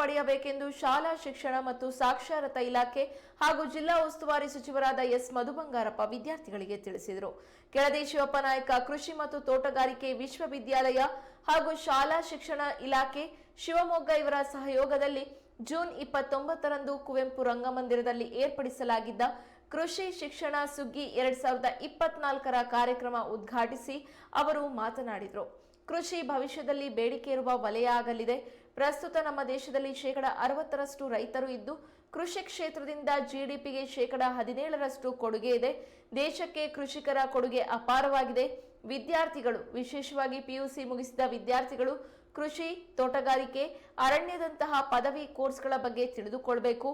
ಪಡೆಯಬೇಕೆಂದು ಶಾಲಾ ಶಿಕ್ಷಣ ಮತ್ತು ಸಾಕ್ಷರತಾ ಇಲಾಖೆ ಹಾಗೂ ಜಿಲ್ಲಾ ಉಸ್ತುವಾರಿ ಸಚಿವರಾದ ಎಸ್ ಮಧುಬಂಗಾರಪ್ಪ ವಿದ್ಯಾರ್ಥಿಗಳಿಗೆ ತಿಳಿಸಿದರು. ಕೆಳದಿ ಶಿವಪ್ಪ ನಾಯಕ ಕೃಷಿ ಮತ್ತು ತೋಟಗಾರಿಕೆ ವಿಶ್ವವಿದ್ಯಾಲಯ ಹಾಗೂ ಶಾಲಾ ಶಿಕ್ಷಣ ಇಲಾಖೆ ಶಿವಮೊಗ್ಗ ಇವರ ಸಹಯೋಗದಲ್ಲಿ ಜೂನ್ ಇಪ್ಪತ್ತೊಂಬತ್ತರಂದು ಕುವೆಂಪು ರಂಗಮಂದಿರದಲ್ಲಿ ಏರ್ಪಡಿಸಲಾಗಿದ್ದ ಕೃಷಿ ಶಿಕ್ಷಣ ಸುಗ್ಗಿ ಎರಡ್ ಸಾವಿರದ ಇಪ್ಪತ್ನಾಲ್ಕರ ಕಾರ್ಯಕ್ರಮ ಉದ್ಘಾಟಿಸಿ ಅವರು ಮಾತನಾಡಿದರು. ಕೃಷಿ ಭವಿಷ್ಯದಲ್ಲಿ ಬೇಡಿಕೆ ಇರುವ ವಲಯ ಆಗಲಿದೆ. ಪ್ರಸ್ತುತ ನಮ್ಮ ದೇಶದಲ್ಲಿ ಶೇಕಡ ಅರವತ್ತರಷ್ಟು ರೈತರು ಇದ್ದು, ಕೃಷಿ ಕ್ಷೇತ್ರದಿಂದ ಜಿಡಿಪಿಗೆ ಶೇಕಡ ಹದಿನೇಳರಷ್ಟು ಕೊಡುಗೆ ಇದೆ. ದೇಶಕ್ಕೆ ಕೃಷಿಕರ ಕೊಡುಗೆ ಅಪಾರವಾಗಿದೆ. ವಿದ್ಯಾರ್ಥಿಗಳು, ವಿಶೇಷವಾಗಿ ಪಿಯುಸಿ ಮುಗಿಸಿದ ವಿದ್ಯಾರ್ಥಿಗಳು, ಕೃಷಿ, ತೋಟಗಾರಿಕೆ, ಅರಣ್ಯದಂತಹ ಪದವಿ ಕೋರ್ಸ್ಗಳ ಬಗ್ಗೆ ತಿಳಿದುಕೊಳ್ಬೇಕು.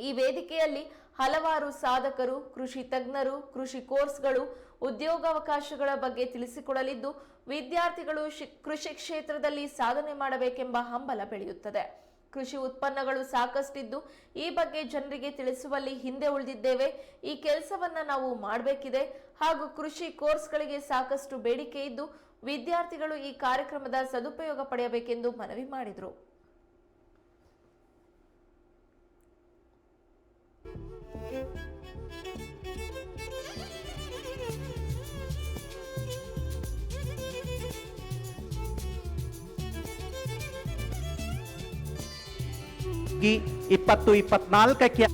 ಈ ವೇದಿಕೆಯಲ್ಲಿ ಹಲವಾರು ಸಾಧಕರು, ಕೃಷಿ ತಜ್ಞರು, ಕೃಷಿ ಕೋರ್ಸ್ಗಳು, ಉದ್ಯೋಗಾವಕಾಶಗಳ ಬಗ್ಗೆ ತಿಳಿಸಿಕೊಡಲಿದ್ದು, ವಿದ್ಯಾರ್ಥಿಗಳು ಕೃಷಿ ಕ್ಷೇತ್ರದಲ್ಲಿ ಸಾಧನೆ ಮಾಡಬೇಕೆಂಬ ಹಂಬಲ ಬೆಳೆಯುತ್ತದೆ. ಕೃಷಿ ಉತ್ಪನ್ನಗಳು ಸಾಕಷ್ಟಿದ್ದು, ಈ ಬಗ್ಗೆ ಜನರಿಗೆ ತಿಳಿಸುವಲ್ಲಿ ಹಿಂದೆ ಉಳಿದಿದ್ದೇವೆ. ಈ ಕೆಲಸವನ್ನ ನಾವು ಮಾಡಬೇಕಿದೆ. ಹಾಗೂ ಕೃಷಿ ಕೋರ್ಸ್ಗಳಿಗೆ ಸಾಕಷ್ಟು ಬೇಡಿಕೆ ಇದ್ದು, ವಿದ್ಯಾರ್ಥಿಗಳು ಈ ಕಾರ್ಯಕ್ರಮದ ಸದುಪಯೋಗ ಪಡೆಯಬೇಕೆಂದು ಮನವಿ ಮಾಡಿದರು. ಈ ಇಪ್ಪತ್ತು ಇಪ್ಪತ್ನಾಲ್ಕಕ್ಕೆ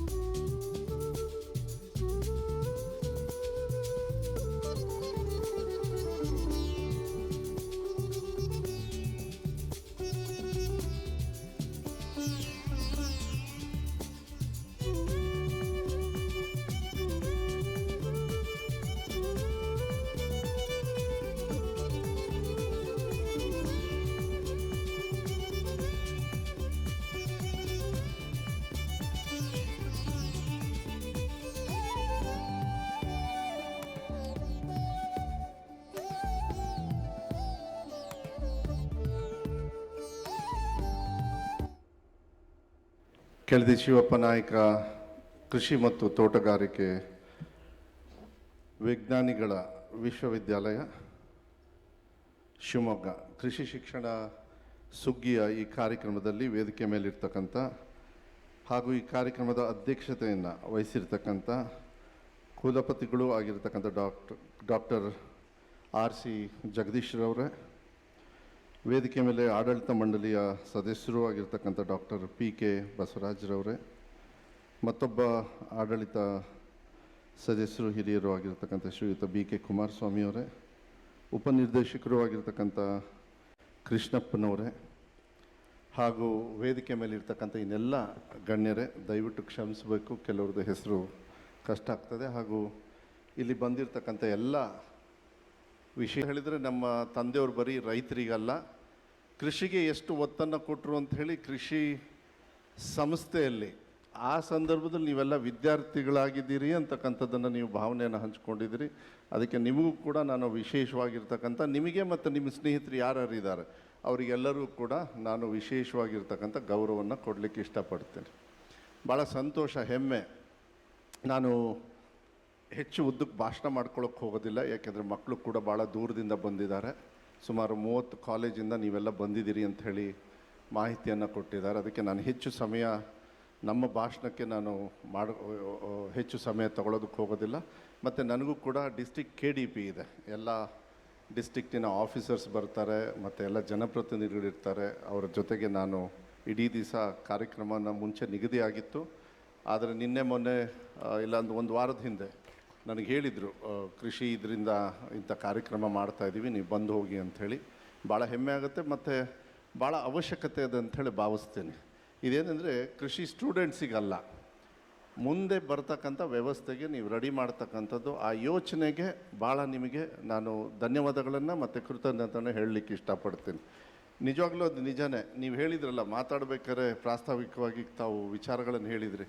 ಕೆಳದಿ ಶಿವಪ್ಪ ನಾಯಕ, ಕೃಷಿ ಮತ್ತು ತೋಟಗಾರಿಕೆ ವಿಜ್ಞಾನಿಗಳ ವಿಶ್ವವಿದ್ಯಾಲಯ, ಶಿವಮೊಗ್ಗ. ಕೃಷಿ ಶಿಕ್ಷಣ ಸುಗ್ಗಿಯ ಈ ಕಾರ್ಯಕ್ರಮದಲ್ಲಿ ವೇದಿಕೆ ಮೇಲಿರ್ತಕ್ಕಂಥ ಹಾಗೂ ಈ ಕಾರ್ಯಕ್ರಮದ ಅಧ್ಯಕ್ಷತೆಯನ್ನು ವಹಿಸಿರ್ತಕ್ಕಂಥ ಕುಲಪತಿಗಳು ಆಗಿರ್ತಕ್ಕಂಥ ಡಾಕ್ಟರ್ ಡಾಕ್ಟರ್ ಆರ್ ಸಿ ಜಗದೀಶ್ರವರೇ ವೇದಿಕೆ ಮೇಲೆ ಆಡಳಿತ ಮಂಡಳಿಯ ಸದಸ್ಯರು ಆಗಿರ್ತಕ್ಕಂಥ ಡಾಕ್ಟರ್ ಪಿ ಕೆ ಬಸವರಾಜ್ರವರೇ, ಮತ್ತೊಬ್ಬ ಆಡಳಿತ ಸದಸ್ಯರು ಹಿರಿಯರು ಆಗಿರ್ತಕ್ಕಂಥ ಶ್ರೀಯುತ ಬಿ ಕೆ ಕುಮಾರಸ್ವಾಮಿಯವರೇ, ಉಪನಿರ್ದೇಶಕರು ಆಗಿರ್ತಕ್ಕಂಥ ಕೃಷ್ಣಪ್ಪನವರೇ, ಹಾಗೂ ವೇದಿಕೆ ಮೇಲೆ ಇರ್ತಕ್ಕಂಥ ಇನ್ನೆಲ್ಲ ಗಣ್ಯರೇ, ದಯವಿಟ್ಟು ಕ್ಷಮಿಸಬೇಕು. ಕೆಲವ್ರದ್ದು ಹೆಸರು ಕಷ್ಟ ಆಗ್ತದೆ. ಹಾಗೂ ಇಲ್ಲಿ ಬಂದಿರತಕ್ಕಂಥ ಎಲ್ಲ ವಿಷಯ ಹೇಳಿದರೆ ನಮ್ಮ ತಂದೆಯವರು ಬರೀ ರೈತರಿಗಲ್ಲ, ಕೃಷಿಗೆ ಎಷ್ಟು ಒತ್ತನ್ನು ಕೊಟ್ಟರು ಅಂತ ಹೇಳಿ ಕೃಷಿ ಸಂಸ್ಥೆಯಲ್ಲಿ ಆ ಸಂದರ್ಭದಲ್ಲಿ ನೀವೆಲ್ಲ ವಿದ್ಯಾರ್ಥಿಗಳಾಗಿದ್ದೀರಿ ಅಂತಕ್ಕಂಥದ್ದನ್ನು ನೀವು ಭಾವನೆಯನ್ನು ಹಂಚ್ಕೊಂಡಿದ್ದೀರಿ. ಅದಕ್ಕೆ ನಿಮಗೂ ಕೂಡ ನಾನು ವಿಶೇಷವಾಗಿರ್ತಕ್ಕಂಥ, ನಿಮಗೆ ಮತ್ತು ನಿಮ್ಮ ಸ್ನೇಹಿತರು ಯಾರ್ಯಾರು ಇದ್ದಾರೆ ಅವರಿಗೆಲ್ಲರೂ ಕೂಡ ನಾನು ವಿಶೇಷವಾಗಿರ್ತಕ್ಕಂಥ ಗೌರವವನ್ನು ಕೊಡಲಿಕ್ಕೆ ಇಷ್ಟಪಡ್ತೇನೆ. ಭಾಳ ಸಂತೋಷ, ಹೆಮ್ಮೆ. ನಾನು ಹೆಚ್ಚು ಉದ್ದಕ್ಕೆ ಭಾಷಣ ಮಾಡ್ಕೊಳ್ಳೋಕೆ ಹೋಗೋದಿಲ್ಲ, ಯಾಕೆಂದರೆ ಮಕ್ಕಳು ಕೂಡ ಭಾಳ ದೂರದಿಂದ ಬಂದಿದ್ದಾರೆ. ಸುಮಾರು ಮೂವತ್ತು ಕಾಲೇಜಿಂದ ನೀವೆಲ್ಲ ಬಂದಿದ್ದೀರಿ ಹೇಳಿ ಮಾಹಿತಿಯನ್ನು ಕೊಟ್ಟಿದ್ದಾರೆ. ಅದಕ್ಕೆ ನಾನು ಹೆಚ್ಚು ಸಮಯ ನಮ್ಮ ಭಾಷಣಕ್ಕೆ ನಾನು ಮಾಡ ಹೆಚ್ಚು ಸಮಯ ತಗೊಳ್ಳೋದಕ್ಕೆ ಹೋಗೋದಿಲ್ಲ. ಮತ್ತು ನನಗೂ ಕೂಡ ಡಿಸ್ಟಿಕ್ ಕೆ ಡಿ ಪಿ ಇದೆ. ಎಲ್ಲ ಡಿಸ್ಟಿಕ್ಟಿನ ಆಫೀಸರ್ಸ್ ಬರ್ತಾರೆ, ಮತ್ತು ಎಲ್ಲ ಜನಪ್ರತಿನಿಧಿಗಳಿರ್ತಾರೆ ಅವರ ಜೊತೆಗೆ ನಾನು ಇಡೀ ದಿವಸ ಕಾರ್ಯಕ್ರಮನ ಮುಂಚೆ ನಿಗದಿಯಾಗಿತ್ತು. ಆದರೆ ನಿನ್ನೆ ಮೊನ್ನೆ ಇಲ್ಲಾಂದ್ರೆ ಇಲ್ಲ ಒಂದು ಒಂದು ವಾರದ ಹಿಂದೆ ನನಗೆ ಹೇಳಿದರು ಕೃಷಿ ಇದರಿಂದ ಇಂಥ ಕಾರ್ಯಕ್ರಮ ಮಾಡ್ತಾ ಇದ್ದೀವಿ ನೀವು ಬಂದು ಹೋಗಿ ಅಂಥೇಳಿ. ಭಾಳ ಹೆಮ್ಮೆ ಆಗುತ್ತೆ ಮತ್ತು ಭಾಳ ಅವಶ್ಯಕತೆ ಇದೆ ಅಂಥೇಳಿ ಭಾವಿಸ್ತೇನೆ. ಇದೇನೆಂದರೆ ಕೃಷಿ ಸ್ಟೂಡೆಂಟ್ಸಿಗಲ್ಲ, ಮುಂದೆ ಬರ್ತಕ್ಕಂಥ ವ್ಯವಸ್ಥೆಗೆ ನೀವು ರೆಡಿ ಮಾಡ್ತಕ್ಕಂಥದ್ದು, ಆ ಯೋಚನೆಗೆ ಭಾಳ ನಿಮಗೆ ನಾನು ಧನ್ಯವಾದಗಳನ್ನು ಮತ್ತು ಕೃತಜ್ಞತೆಯನ್ನು ಹೇಳಲಿಕ್ಕೆ ಇಷ್ಟಪಡ್ತೀನಿ. ನಿಜವಾಗ್ಲೂ ಅದು ನಿಜನೇ. ನೀವು ಹೇಳಿದ್ರಲ್ಲ, ಮಾತಾಡ್ಬೇಕಾದ್ರೆ ಪ್ರಾಸ್ತಾವಿಕವಾಗಿ ತಾವು ವಿಚಾರಗಳನ್ನು ಹೇಳಿದ್ರಿ.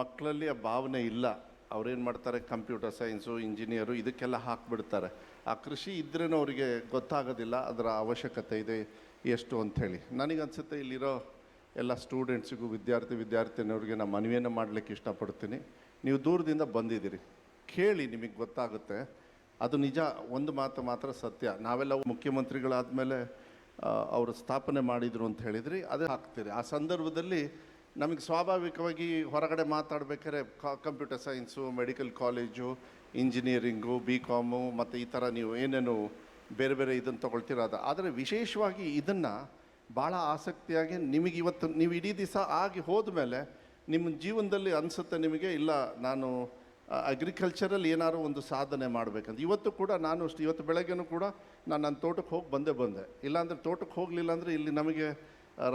ಮಕ್ಕಳಲ್ಲಿ ಆ ಭಾವನೆ ಇಲ್ಲ. ಅವ್ರೇನು ಮಾಡ್ತಾರೆ? ಕಂಪ್ಯೂಟರ್ ಸೈನ್ಸು, ಇಂಜಿನಿಯರು ಇದಕ್ಕೆಲ್ಲ ಹಾಕ್ಬಿಡ್ತಾರೆ. ಆ ಕೃಷಿ ಇದ್ರೂ ಅವರಿಗೆ ಗೊತ್ತಾಗೋದಿಲ್ಲ, ಅದರ ಅವಶ್ಯಕತೆ ಇದೆ ಎಷ್ಟು ಅಂಥೇಳಿ. ನನಗನ್ಸುತ್ತೆ ಇಲ್ಲಿರೋ ಎಲ್ಲ ಸ್ಟೂಡೆಂಟ್ಸಿಗೂ, ವಿದ್ಯಾರ್ಥಿ ವಿದ್ಯಾರ್ಥಿನಿಯವ್ರಿಗೆ ನಾನು ಮನವಿಯನ್ನು ಮಾಡಲಿಕ್ಕೆ ಇಷ್ಟಪಡ್ತೀನಿ. ನೀವು ದೂರದಿಂದ ಬಂದಿದ್ದೀರಿ. ಕೇಳಿ ನಿಮಗೆ ಗೊತ್ತಾಗುತ್ತೆ. ಅದು ನಿಜ, ಒಂದು ಮಾತು ಮಾತ್ರ ಸತ್ಯ. ನಾವೆಲ್ಲ ಮುಖ್ಯಮಂತ್ರಿಗಳಾದಮೇಲೆ ಮೇಲೆ ಅವರು ಸ್ಥಾಪನೆ ಮಾಡಿದರು ಅಂತ ಹೇಳಿದ್ರಿ, ಅದೇ ಹಾಕ್ತೀರಿ. ಆ ಸಂದರ್ಭದಲ್ಲಿ ನಮಗೆ ಸ್ವಾಭಾವಿಕವಾಗಿ ಹೊರಗಡೆ ಮಾತಾಡ್ಬೇಕಾದ್ರೆ computer science medical college engineering B com ಮತ್ತು ಈ ಥರ ನೀವು ಏನೇನು ಬೇರೆ ಬೇರೆ ಇದನ್ನು ತೊಗೊಳ್ತೀರ ಅದು ಆದರೆ ವಿಶೇಷವಾಗಿ ಇದನ್ನು ಭಾಳ ಆಸಕ್ತಿಯಾಗಿ ನಿಮಗೆ ಇವತ್ತು ನೀವು ಇಡೀ ದಿವಸ ಆಗಿ ಹೋದ ಮೇಲೆ ನಿಮ್ಮ ಜೀವನದಲ್ಲಿ ಅನಿಸುತ್ತೆ ನಿಮಗೆ, ಇಲ್ಲ ನಾನು ಅಗ್ರಿಕಲ್ಚರಲ್ಲಿ ಏನಾದರೂ ಒಂದು ಸಾಧನೆ ಮಾಡಬೇಕಂತ. ಇವತ್ತು ಕೂಡ ನಾನು ಇವತ್ತು ಬೆಳಗ್ಗೆನೂ ಕೂಡ ನಾನು ನನ್ನ ತೋಟಕ್ಕೆ ಹೋಗಿ ಬಂದೇ ಬಂದೆ. ಇಲ್ಲಾಂದರೆ ತೋಟಕ್ಕೆ ಹೋಗಲಿಲ್ಲ ಅಂದರೆ ಇಲ್ಲಿ ನಮಗೆ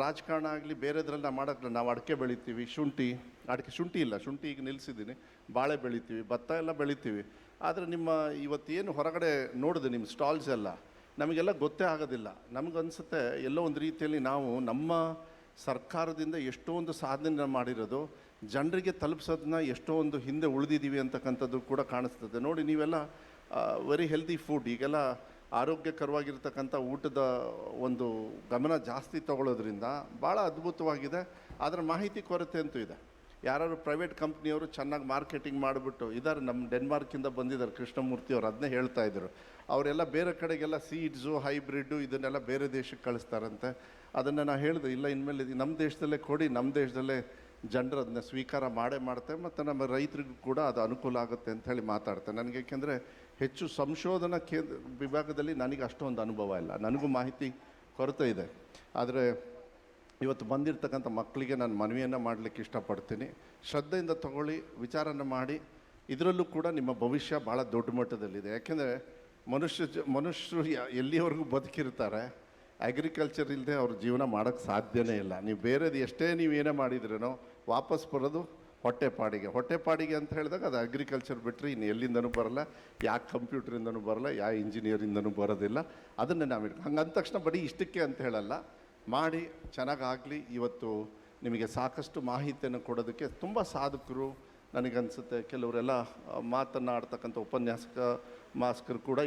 ರಾಜಕಾರಣ ಆಗಲಿ, ಬೇರೆದ್ರಲ್ಲಿ ನಾವು ನಾವು ಅಡಿಕೆ ಬೆಳಿತೀವಿ, ಶುಂಠಿ. ಅಡಿಕೆ, ಶುಂಠಿ ಇಲ್ಲ, ಶುಂಠಿ ಈಗ ನಿಲ್ಲಿಸಿದ್ದೀನಿ ಬಾಳೆ ಬೆಳಿತೀವಿ, ಭತ್ತ ಎಲ್ಲ ಬೆಳಿತೀವಿ. ಆದರೆ ನಿಮ್ಮ ಇವತ್ತೇನು ಹೊರಗಡೆ ನೋಡಿದೆ ನಿಮ್ಮ ಸ್ಟಾಲ್ಸ್ ಎಲ್ಲ, ನಮಗೆಲ್ಲ ಗೊತ್ತೇ ಆಗೋದಿಲ್ಲ. ನಮಗನ್ಸುತ್ತೆ ಎಲ್ಲೋ ಒಂದು ರೀತಿಯಲ್ಲಿ ನಾವು ನಮ್ಮ ಸರ್ಕಾರದಿಂದ ಎಷ್ಟೋ ಒಂದು ಸಾಧನೆ ಮಾಡಿರೋದು, ಜನರಿಗೆ ತಲುಪಿಸೋದನ್ನ ಎಷ್ಟೋ ಒಂದು ಹಿಂದೆ ಉಳಿದಿದ್ದೀವಿ ಅಂತಕ್ಕಂಥದ್ದು ಕೂಡ ಕಾಣಿಸ್ತದೆ. ನೋಡಿ ನೀವೆಲ್ಲ ವೆರಿ ಹೆಲ್ದಿ ಫುಡ್ ಈಗೆಲ್ಲ ಆರೋಗ್ಯಕರವಾಗಿರ್ತಕ್ಕಂಥ ಊಟದ ಒಂದು ಗಮನ ಜಾಸ್ತಿ ತಗೊಳ್ಳೋದ್ರಿಂದ ಭಾಳ ಅದ್ಭುತವಾಗಿದೆ. ಅದರ ಮಾಹಿತಿ ಕೊರತೆ ಅಂತೂ ಇದೆ. ಯಾರು ಪ್ರೈವೇಟ್ ಕಂಪ್ನಿಯವರು ಚೆನ್ನಾಗಿ ಮಾರ್ಕೆಟಿಂಗ್ ಮಾಡಿಬಿಟ್ಟು, ಇದಾರೆ ನಮ್ಮ ಡೆನ್ಮಾರ್ಕಿಂದ ಬಂದಿದ್ದಾರೆ ಕೃಷ್ಣಮೂರ್ತಿ ಅವರು ಅದನ್ನೇ ಹೇಳ್ತಾ ಇದ್ದರು ಅವರೆಲ್ಲ ಬೇರೆ ಕಡೆಗೆಲ್ಲ ಸೀಡ್ಸು ಹೈಬ್ರಿಡ್ಡು ಇದನ್ನೆಲ್ಲ ಬೇರೆ ದೇಶಕ್ಕೆ ಕಳಿಸ್ತಾರಂತೆ. ಅದನ್ನು ನಾನು ಹೇಳಿದೆ, ಇಲ್ಲ, ಇನ್ಮೇಲೆ ನಮ್ಮ ದೇಶದಲ್ಲೇ ಕೊಡಿ ನಮ್ಮ ದೇಶದಲ್ಲೇ ಜನರು ಅದನ್ನ ಸ್ವೀಕಾರ ಮಾಡೇ ಮಾಡ್ತೆ, ಮತ್ತು ನಮ್ಮ ರೈತರಿಗೂ ಕೂಡ ಅದು ಅನುಕೂಲ ಆಗುತ್ತೆ ಅಂತ ಹೇಳಿ ಮಾತಾಡ್ತೆ. ನನಗೆ ಏಕೆಂದರೆ ಹೆಚ್ಚು ಸಂಶೋಧನಾ ಕೇಂದ್ರ ವಿಭಾಗದಲ್ಲಿ ನನಗೆ ಅಷ್ಟೊಂದು ಅನುಭವ ಇಲ್ಲ. ನನಗೂ ಮಾಹಿತಿ ಕೊರತೆ ಇದೆ. ಆದರೆ ಇವತ್ತು ಬಂದಿರತಕ್ಕಂಥ ಮಕ್ಕಳಿಗೆ ನಾನು ಮನವಿಯನ್ನು ಮಾಡಲಿಕ್ಕೆ ಇಷ್ಟಪಡ್ತೀನಿ. ಶ್ರದ್ಧೆಯಿಂದ ತಗೊಳ್ಳಿ, ವಿಚಾರನ ಮಾಡಿ. ಇದರಲ್ಲೂ ಕೂಡ ನಿಮ್ಮ ಭವಿಷ್ಯ ಭಾಳ ದೊಡ್ಡ ಮಟ್ಟದಲ್ಲಿದೆ. ಯಾಕೆಂದರೆ ಮನುಷ್ಯ ಮನುಷ್ಯರು ಎಲ್ಲಿಯವರೆಗೂ ಬದುಕಿರ್ತಾರೆ. ಅಗ್ರಿಕಲ್ಚರ್ ಇಲ್ಲದೆ ಅವ್ರ ಜೀವನ ಮಾಡೋಕ್ಕೆ ಸಾಧ್ಯನೇ ಇಲ್ಲ. ನೀವು ಬೇರೆದು ಎಷ್ಟೇ ನೀವು ಏನೇ ಮಾಡಿದ್ರೇನೋ ವಾಪಸ್ ಬರೋದು ಹೊಟ್ಟೆಪಾಡಿಗೆ ಹೊಟ್ಟೆಪಾಡಿಗೆ ಅಂತ ಹೇಳಿದಾಗ ಅದು ಅಗ್ರಿಕಲ್ಚರ್ ಬಿಟ್ಟರೆ ಇನ್ನು ಎಲ್ಲಿಂದನೂ ಬರಲ್ಲ. ಯಾವ ಕಂಪ್ಯೂಟ್ರಿಂದನೂ ಬರಲ್ಲ ಯಾವ ಇಂಜಿನಿಯರಿಂದನೂ ಬರೋದಿಲ್ಲ. ಅದನ್ನು ನಾವು ಇಟ್ಕೊ ಹಂಗೆ ಅಂದ ತಕ್ಷಣ ಬರೀ ಇಷ್ಟಕ್ಕೆ ಅಂತ ಹೇಳಲ್ಲ. ಮಾಡಿ, ಚೆನ್ನಾಗಾಗಲಿ. ಇವತ್ತು ನಿಮಗೆ ಸಾಕಷ್ಟು ಮಾಹಿತಿಯನ್ನು ಕೊಡೋದಕ್ಕೆ ತುಂಬ ಸಾಧಕರು ನನಗನ್ಸುತ್ತೆ. ಕೆಲವರೆಲ್ಲ ಮಾತನ್ನು ಆಡ್ತಕ್ಕಂಥ ಉಪನ್ಯಾಸಕ, ಮಾಸ್ಕರು ಕೂಡ